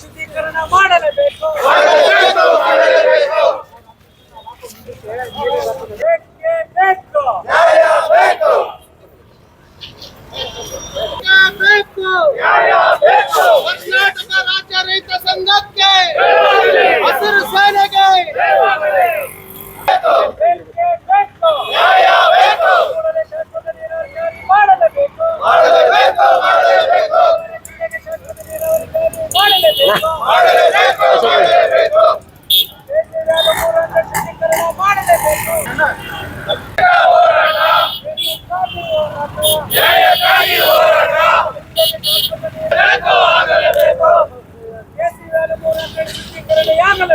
ಶುದ್ಧೀಕರಣ ಮಾಡಲೇಬೇಕು.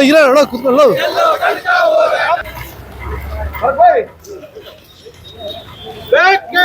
ಇಲ್ಲ ನೋಡ ಕುತ್ಕೊಳ್ಳ ಬೇಕೇ.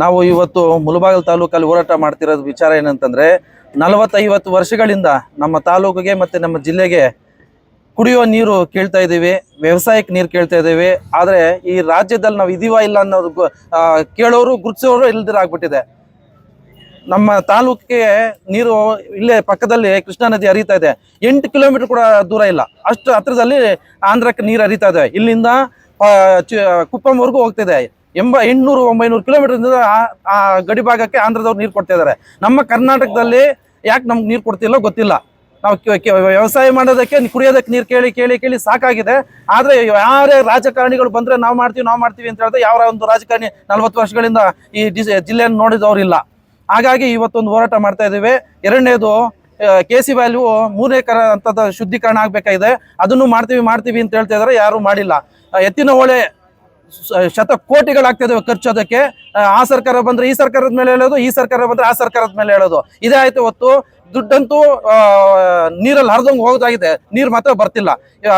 ನಾವು ಇವತ್ತು ಮುಳಬಾಗಿಲು ತಾಲೂಕಲ್ಲಿ ಹೋರಾಟ ಮಾಡ್ತಿರೋದು ವಿಚಾರ ಏನಂತಂದ್ರೆ ನಲವತ್ತೈವತ್ತು ವರ್ಷಗಳಿಂದ ನಮ್ಮ ತಾಲೂಕಿಗೆ ಮತ್ತೆ ನಮ್ಮ ಜಿಲ್ಲೆಗೆ ಕುಡಿಯೋ ನೀರು ಕೇಳ್ತಾ ಇದ್ದೀವಿ, ವ್ಯವಸಾಯಕ್ಕೆ ನೀರು ಕೇಳ್ತಾ ಇದ್ದೀವಿ. ಆದರೆ ಈ ರಾಜ್ಯದಲ್ಲಿ ನಾವು ಇದೀವ ಇಲ್ಲ ಅನ್ನೋದು ಕೇಳೋರು, ಗುರುತಿಸೋರು ಇಲ್ದಿರಾಗ್ಬಿಟ್ಟಿದೆ ನಮ್ಮ ತಾಲೂಕಿಗೆ ನೀರು ಇಲ್ಲೇ ಪಕ್ಕದಲ್ಲಿ ಕೃಷ್ಣಾ ನದಿ ಹರಿತಾ ಇದೆ. ಎಂಟು ಕಿಲೋಮೀಟರ್ ಕೂಡ ದೂರ ಇಲ್ಲ. ಅಷ್ಟು ಹತ್ರದಲ್ಲಿ ಆಂಧ್ರಕ್ಕೆ ನೀರು ಹರಿತಾ ಇದೆ. ಇಲ್ಲಿಂದ ಕುಪ್ಪಂವರೆಗೂ ಹೋಗ್ತಿದೆ ಎಂಬ ಎಂಟುನೂರು, ಒಂಬೈನೂರು ಕಿಲೋಮೀಟರ್ ಆ ಗಡಿ ಭಾಗಕ್ಕೆ ಆಂಧ್ರದವ್ರು ನೀರು ಕೊಡ್ತಾ ಇದ್ದಾರೆ ನಮ್ಮ ಕರ್ನಾಟಕದಲ್ಲಿ ಯಾಕೆ ನಮ್ಗೆ ನೀರು ಕೊಡ್ತಿಲ್ಲ ಗೊತ್ತಿಲ್ಲ. ನಾವು ವ್ಯವಸಾಯ ಮಾಡೋದಕ್ಕೆ, ಕುಡಿಯೋದಕ್ಕೆ ನೀರು ಕೇಳಿ ಕೇಳಿ ಕೇಳಿ ಸಾಕಾಗಿದೆ. ಆದರೆ ಯಾರೇ ರಾಜಕಾರಣಿಗಳು ಬಂದರೆ ನಾವು ಮಾಡ್ತೀವಿ ನಾವು ಮಾಡ್ತೀವಿ ಅಂತ ಹೇಳಿದ್ರೆ ಯಾವ ಒಂದು ರಾಜಕಾರಣಿ ನಲ್ವತ್ತು ವರ್ಷಗಳಿಂದ ಈ ಡಿ ಜಿಲ್ಲೆಯನ್ನು ನೋಡಿದವರಿಲ್ಲ. ಹಾಗಾಗಿ ಇವತ್ತೊಂದು ಹೋರಾಟ ಮಾಡ್ತಾ ಇದ್ದೀವಿ. ಎರಡನೇದು ಕೆ ಸಿ ವ್ಯಾಲ್ಯೂ ಮೂರನೇ ಕರ ಅಂತದ ಶುದ್ಧೀಕರಣ ಆಗಬೇಕಾಗಿದೆ. ಅದನ್ನು ಮಾಡ್ತೀವಿ ಮಾಡ್ತೀವಿ ಅಂತ ಹೇಳ್ತಾ ಇದ್ದಾರೆ ಯಾರೂ ಮಾಡಿಲ್ಲ. ಎತ್ತಿನ ಹೊಳೆ ಸ- ಶತ ಕೋಟಿಗಳಾಗ್ತಿದಾವೆ ಖರ್ಚು ಅದಕ್ಕೆ. ಆ, ಸರ್ಕಾರ ಬಂದ್ರೆ ಈ ಸರ್ಕಾರದ ಮೇಲೆ ಹೇಳೋದು ಈ ಸರ್ಕಾರ ಬಂದ್ರೆ ಆ ಸರ್ಕಾರದ ಮೇಲೆ ಹೇಳೋದು. ಇದೇ ಆಯ್ತು ಹೊತ್ತು ದುಡ್ಡಂತೂ ನೀರಲ್ಲಿ ಹರಿದಂಗೆ ಹೋಗೋದಾಗಿದೆ ನೀರು ಮಾತ್ರ ಬರ್ತಿಲ್ಲ.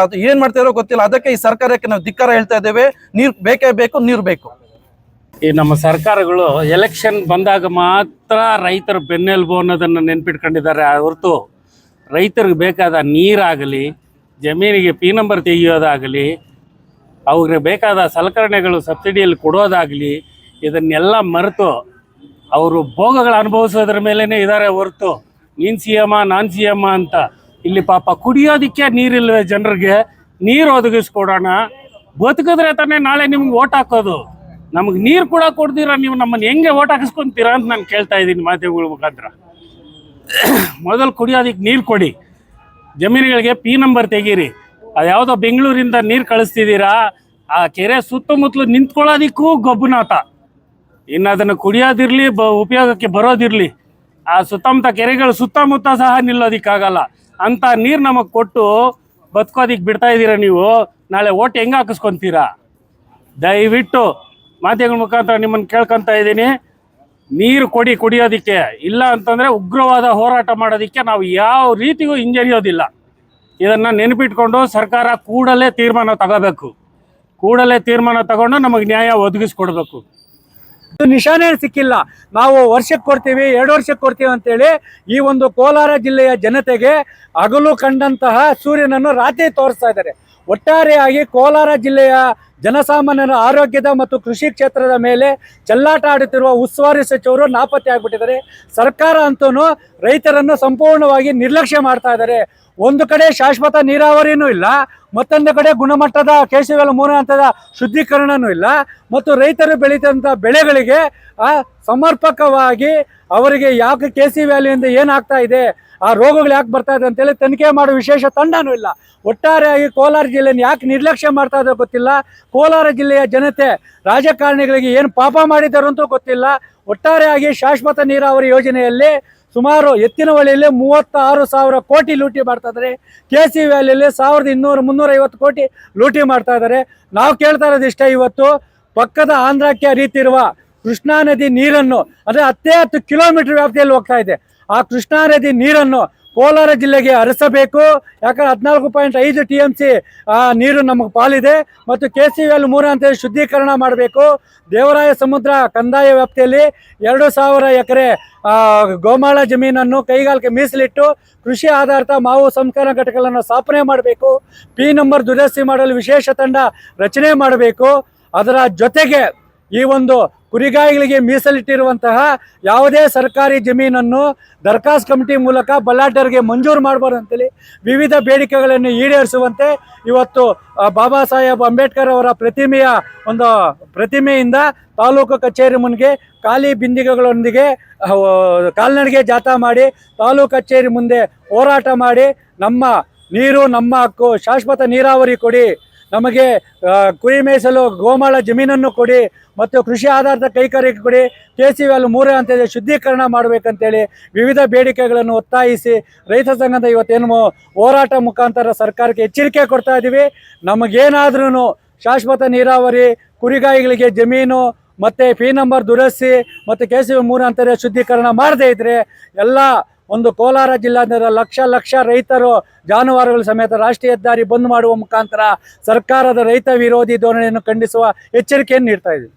ಅದು ಏನು ಮಾಡ್ತಿರೋ ಗೊತ್ತಿಲ್ಲ. ಅದಕ್ಕೆ ಈ ಸರ್ಕಾರಕ್ಕೆ ನಾವು ಧಿಕ್ಕಾರ ಹೇಳ್ತಾ ಇದ್ದೇವೆ. ನೀರು ಬೇಕೇ ಬೇಕು ನೀರು ಬೇಕು. ಈ ನಮ್ಮ ಸರ್ಕಾರಗಳು ಎಲೆಕ್ಷನ್ ಬಂದಾಗ ಮಾತ್ರ ರೈತರ ಬೆನ್ನೆಲುಬು ಅನ್ನೋದನ್ನು ನೆನ್ಪಿಟ್ಕೊಂಡಿದ್ದಾರೆ. ಹೊರತು ರೈತರಿಗೆ ಬೇಕಾದ ನೀರಾಗಲಿ ಜಮೀನಿಗೆ ಪಿ ನಂಬರ್ ತೆಗೆಯೋದಾಗಲಿ ಅವ್ರಿಗೆ ಬೇಕಾದ ಸಲಕರಣೆಗಳು ಸಬ್ಸಿಡಿಯಲ್ಲಿ ಕೊಡೋದಾಗಲಿ ಇದನ್ನೆಲ್ಲ ಮರೆತು ಅವರು ಭೋಗಗಳು ಅನುಭವಿಸೋದ್ರ ಮೇಲೇ ಇದ್ದಾರೆ ಹೊರತು. ನೀನು ಸಿ ಎಮ್ಮ ನಾನ್ ಸಿ ಎಮ್ಮ ಅಂತ. ಇಲ್ಲಿ ಪಾಪ ಕುಡಿಯೋದಕ್ಕೆ ನೀರಿಲ್ವೇ ಜನರಿಗೆ? ನೀರು ಒದಗಿಸ್ಕೊಡೋಣ. ಬದುಕಿದ್ರೆ ತಾನೇ ನಾಳೆ ನಿಮ್ಗೆ ಓಟ್ ಹಾಕೋದು. ನಮಗೆ ನೀರು ಕೂಡ ಕೊಡ್ದಿರ ನೀವು ನಮ್ಮನ್ನು ಹೆಂಗೆ ಓಟ್ ಹಾಕಿಸ್ಕೊಂತೀರ ಅಂತ ನಾನು ಕೇಳ್ತಾ ಇದ್ದೀನಿ ಮಾಧ್ಯಮಗಳ ಮುಖಾಂತರ. ಮೊದಲು ಕುಡಿಯೋದಕ್ಕೆ ನೀರು ಕೊಡಿ. ಜಮೀನುಗಳಿಗೆ ಪಿ ನಂಬರ್ ತೆಗೀರಿ. ಅದು ಯಾವುದೋ ಬೆಂಗಳೂರಿಂದ ನೀರು ಕಳಿಸ್ತಿದ್ದೀರಾ? ಆ ಕೆರೆ ಸುತ್ತಮುತ್ತಲು ನಿಂತ್ಕೊಳ್ಳೋದಿಕ್ಕೂ ಗೊಬ್ಬನಾಥ. ಇನ್ನು ಅದನ್ನು ಕುಡಿಯೋದಿರಲಿ, ಬ ಉಪಯೋಗಕ್ಕೆ ಬರೋದಿರಲಿ, ಆ ಸುತ್ತಮುತ್ತ ಕೆರೆಗಳು ಸುತ್ತಮುತ್ತ ಸಹ ನಿಲ್ಲೋದಿಕ್ಕಾಗಲ್ಲ. ಅಂತ ನೀರು ನಮಗೆ ಕೊಟ್ಟು ಬದುಕೋದಿಕ್ಕೆ ಬಿಡ್ತಾ ಇದ್ದೀರಾ ನೀವು? ನಾಳೆ ಓಟ್ ಹೆಂಗೆ ಹಾಕಿಸ್ಕೊಂತೀರಾ? ದಯವಿಟ್ಟು ಮಾಧ್ಯಮಗಳ ಮುಖಾಂತರ ನಿಮ್ಮನ್ನು ಕೇಳ್ಕೊತಾ ಇದ್ದೀನಿ. ನೀರು ಕೊಡಿ ಕುಡಿಯೋದಕ್ಕೆ. ಇಲ್ಲ ಅಂತಂದರೆ ಉಗ್ರವಾದ ಹೋರಾಟ ಮಾಡೋದಕ್ಕೆ ನಾವು ಯಾವ ರೀತಿಗೂ ಹಿಂಜರಿಯೋದಿಲ್ಲ. ಇದನ್ನು ನೆನಪಿಟ್ಕೊಂಡು ಸರ್ಕಾರ ಕೂಡಲೇ ತೀರ್ಮಾನ ತಗೋಬೇಕು. ಕೂಡಲೇ ತೀರ್ಮಾನ ತಗೊಂಡು ನಮಗೆ ನ್ಯಾಯ ಒದಗಿಸ್ಕೊಡ್ಬೇಕು. ಇದು ನಿಶಾನೆ ಸಿಕ್ಕಿಲ್ಲ. ನಾವು ವರ್ಷಕ್ಕೆ ಕೊಡ್ತೀವಿ, ಎರಡು ವರ್ಷಕ್ಕೆ ಕೊಡ್ತೀವಿ ಅಂತೇಳಿ ಈ ಒಂದು ಕೋಲಾರ ಜಿಲ್ಲೆಯ ಜನತೆಗೆ ಹಗಲು ಕಂಡಂತಹ ಸೂರ್ಯನನ್ನು ರಾತ್ರಿ ತೋರಿಸ್ತಾ ಇದ್ದಾರೆ. ಒಟ್ಟಾರೆಯಾಗಿ ಕೋಲಾರ ಜಿಲ್ಲೆಯ ಜನಸಾಮಾನ್ಯರ ಆರೋಗ್ಯದ ಮತ್ತು ಕೃಷಿ ಕ್ಷೇತ್ರದ ಮೇಲೆ ಚೆಲ್ಲಾಟ ಆಡುತ್ತಿರುವ ಉಸ್ತುವಾರಿ ಸಚಿವರು ನಾಪತ್ತೆ ಆಗಿಬಿಟ್ಟಿದ್ದಾರೆ. ಸರ್ಕಾರ ಅಂತೂ ರೈತರನ್ನು ಸಂಪೂರ್ಣವಾಗಿ ನಿರ್ಲಕ್ಷ್ಯ ಮಾಡ್ತಾ ಇದ್ದಾರೆ. ಒಂದು ಕಡೆ ಶಾಶ್ವತ ನೀರಾವರಿನೂ ಇಲ್ಲ, ಮತ್ತೊಂದು ಕಡೆ ಗುಣಮಟ್ಟದ ಕೇಶವೆಲ್ಲ ಮೂರನೇ ಹಂತದ ಶುದ್ಧೀಕರಣನೂ ಇಲ್ಲ, ಮತ್ತು ರೈತರು ಬೆಳೀತಂಥ ಬೆಳೆಗಳಿಗೆ ಸಮರ್ಪಕವಾಗಿ ಅವರಿಗೆ ಯಾಕೆ ಕೆ ಸಿ ವ್ಯಾಲಿಯಿಂದ ಏನಾಗ್ತಾ ಇದೆ, ಆ ರೋಗಗಳು ಯಾಕೆ ಬರ್ತಾ ಇದೆ ಅಂತೇಳಿ ತನಿಖೆ ಮಾಡೋ ವಿಶೇಷ ತಂಡನೂ ಇಲ್ಲ. ಒಟ್ಟಾರೆಯಾಗಿ ಕೋಲಾರ ಜಿಲ್ಲೆಯನ್ನು ಯಾಕೆ ನಿರ್ಲಕ್ಷ್ಯ ಮಾಡ್ತಾ ಇದೆ ಗೊತ್ತಿಲ್ಲ. ಕೋಲಾರ ಜಿಲ್ಲೆಯ ಜನತೆ ರಾಜಕಾರಣಿಗಳಿಗೆ ಏನು ಪಾಪ ಮಾಡಿದ್ದಾರೆ ಅಂತೂ ಗೊತ್ತಿಲ್ಲ. ಒಟ್ಟಾರೆಯಾಗಿ ಶಾಶ್ವತ ನೀರಾವರಿ ಯೋಜನೆಯಲ್ಲಿ ಸುಮಾರು ಎತ್ತಿನ ಹೊಳೆಯಲ್ಲಿ ಮೂವತ್ತಾರು ಸಾವಿರ ಕೋಟಿ ಲೂಟಿ ಮಾಡ್ತಾ ಇದ್ದಾರೆ. ಕೆ ಸಿ ವ್ಯಾಲಿಯಲ್ಲಿ ಸಾವಿರದ ಇನ್ನೂರು ಮುನ್ನೂರೈವತ್ತು ಕೋಟಿ ಲೂಟಿ ಮಾಡ್ತಾ ಇದ್ದಾರೆ. ನಾವು ಕೇಳ್ತಾ ಇರೋದು ಇಷ್ಟ, ಇವತ್ತು ಪಕ್ಕದ ಆಂಧ್ರಕ್ಕೆ ಹರಿಯುತ್ತಿರುವ ಕೃಷ್ಣಾ ನದಿ ನೀರನ್ನು, ಅಂದರೆ ಹತ್ತೇ ಹತ್ತು ಕಿಲೋಮೀಟರ್ ವ್ಯಾಪ್ತಿಯಲ್ಲಿ ಹೋಗ್ತಾ ಇದೆ. ಆ ಕೃಷ್ಣಾ ನದಿ ನೀರನ್ನು ಕೋಲಾರ ಜಿಲ್ಲೆಗೆ ಹರಿಸಬೇಕು. ಯಾಕಂದ್ರೆ ಹದಿನಾಲ್ಕು ಪಾಯಿಂಟ್ ಐದು ಟಿ ಎಂ ಸಿ ನೀರು ನಮಗೆ ಪಾಲಿದೆ. ಮತ್ತು ಕೆ ಸಿ ಎಲ್ ಮೂರು ಅಂತ ಶುದ್ಧೀಕರಣ ಮಾಡಬೇಕು. ದೇವರಾಯ ಸಮುದ್ರ ಕಂದಾಯ ವ್ಯಾಪ್ತಿಯಲ್ಲಿ ಎರಡು ಸಾವಿರ ಎಕರೆ ಗೋಮಾಳ ಜಮೀನನ್ನು ಕೈಗಾಲಿಕೆ ಮೀಸಲಿಟ್ಟು ಕೃಷಿ ಆಧಾರಿತ ಮಾವು ಸಂಸ್ಕರಣ ಘಟಕಗಳನ್ನು ಸ್ಥಾಪನೆ ಮಾಡಬೇಕು. ಪಿ ನಂಬರ್ ದುರಸ್ತಿ ಮಾಡಲು ವಿಶೇಷ ತಂಡ ರಚನೆ ಮಾಡಬೇಕು. ಅದರ ಜೊತೆಗೆ ಈ ಒಂದು ಕುರಿಗಾಯಿಗಳಿಗೆ ಮೀಸಲಿಟ್ಟಿರುವಂತಹ ಯಾವುದೇ ಸರ್ಕಾರಿ ಜಮೀನನ್ನು ದರ್ಖಾಸ್ ಕಮಿಟಿ ಮೂಲಕ ಬಲ್ಲಾಟರ್ಗೆ ಮಂಜೂರು ಮಾಡಬಾರ್ದು ಅಂತೇಳಿ ವಿವಿಧ ಬೇಡಿಕೆಗಳನ್ನು ಈಡೇರಿಸುವಂತೆ ಇವತ್ತು ಬಾಬಾ ಸಾಹೇಬ್ ಅಂಬೇಡ್ಕರ್ ಅವರ ಪ್ರತಿಮೆಯ ಒಂದು ಪ್ರತಿಮೆಯಿಂದ ತಾಲೂಕು ಕಚೇರಿ ಮುಂದೆ ಖಾಲಿ ಬಿಂದಿಗೆಗಳೊಂದಿಗೆ ಕಾಲ್ನಡಿಗೆ ಜಾಥಾ ಮಾಡಿ ತಾಲೂಕು ಕಚೇರಿ ಮುಂದೆ ಹೋರಾಟ ಮಾಡಿ ನಮ್ಮ ನೀರು, ನಮ್ಮ ಹಕ್ಕು, ಶಾಶ್ವತ ನೀರಾವರಿ ಕೊಡಿ. ನಮಗೆ ಕುರಿ ಮೇಯಿಸಲು ಗೋಮಾಳ ಜಮೀನನ್ನು ಕೊಡಿ ಮತ್ತು ಕೃಷಿ ಆಧಾರಿತ ಕೈಗಾರಿಕೆ ಕೊಡಿ. ಕೆ ಸಿ ವ್ಯಾಲು ಮೂರೇ ಹಂತದ ಶುದ್ಧೀಕರಣ ಮಾಡಬೇಕಂತೇಳಿ ವಿವಿಧ ಬೇಡಿಕೆಗಳನ್ನು ಒತ್ತಾಯಿಸಿ ರೈತ ಸಂಘದ ಇವತ್ತೇನು ಹೋರಾಟ ಮುಖಾಂತರ ಸರ್ಕಾರಕ್ಕೆ ಎಚ್ಚರಿಕೆ ಕೊಡ್ತಾ ಇದ್ದೀವಿ. ನಮಗೇನಾದ್ರೂ ಶಾಶ್ವತ ನೀರಾವರಿ, ಕುರಿಗಾಯಿಗಳಿಗೆ ಜಮೀನು ಮತ್ತು ಪಿ ನಂಬರ್ ದುರಸ್ತಿ ಮತ್ತು ಕೆ ಸಿ ಮೂರು ಅಂತಾರೆ ಶುದ್ಧೀಕರಣ ಮಾಡದೇ ಇದ್ದರೆ ಎಲ್ಲ ಒಂದು ಕೋಲಾರ ಜಿಲ್ಲಾದ್ಯಂತ ಲಕ್ಷ ಲಕ್ಷ ರೈತರು ಜಾನುವಾರುಗಳ ಸಮೇತ ರಾಷ್ಟ್ರೀಯ ಹೆದ್ದಾರಿ ಬಂದ್ ಮಾಡುವ ಮುಖಾಂತರ ಸರ್ಕಾರದ ರೈತ ವಿರೋಧಿ ಧೋರಣೆಯನ್ನು ಖಂಡಿಸುವ ಎಚ್ಚರಿಕೆಯನ್ನು ನೀಡ್ತಾ ಇದ್ದೀವಿ.